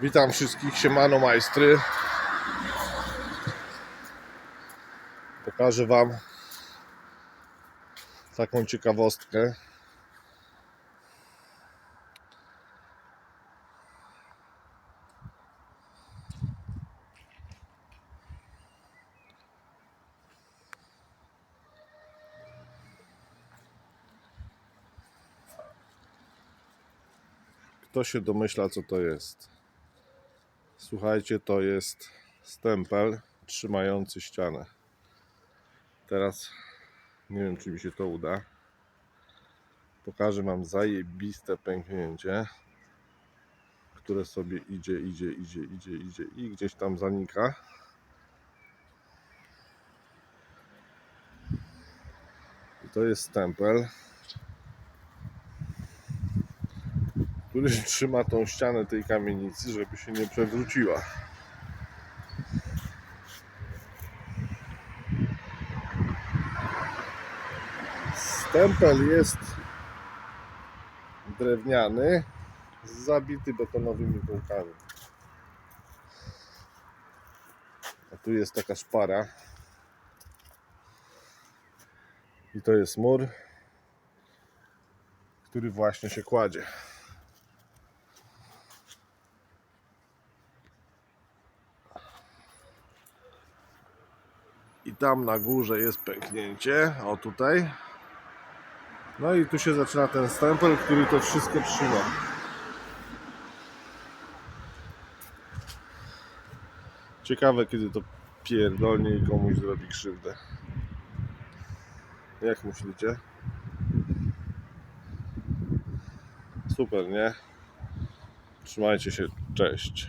Witam wszystkich, siemano majstry. Pokażę Wam taką ciekawostkę. Kto się domyśla, co to jest? Słuchajcie, to jest stempel trzymający ścianę. Teraz nie wiem, czy mi się to uda. Pokażę Wam zajebiste pęknięcie, które sobie idzie, idzie, idzie, idzie, idzie i gdzieś tam zanika. I to jest stempel, który trzyma tą ścianę tej kamienicy, żeby się nie przewróciła. Stempel jest drewniany, zabity betonowymi kołkami. A tu jest taka szpara. I to jest mur, który właśnie się kładzie. Tam na górze jest pęknięcie, o tutaj. No i tu się zaczyna ten stempel, który to wszystko trzyma. Ciekawe kiedy to pierdolnie i komuś zrobi krzywdę. Jak myślicie? Super, nie? Trzymajcie się, cześć.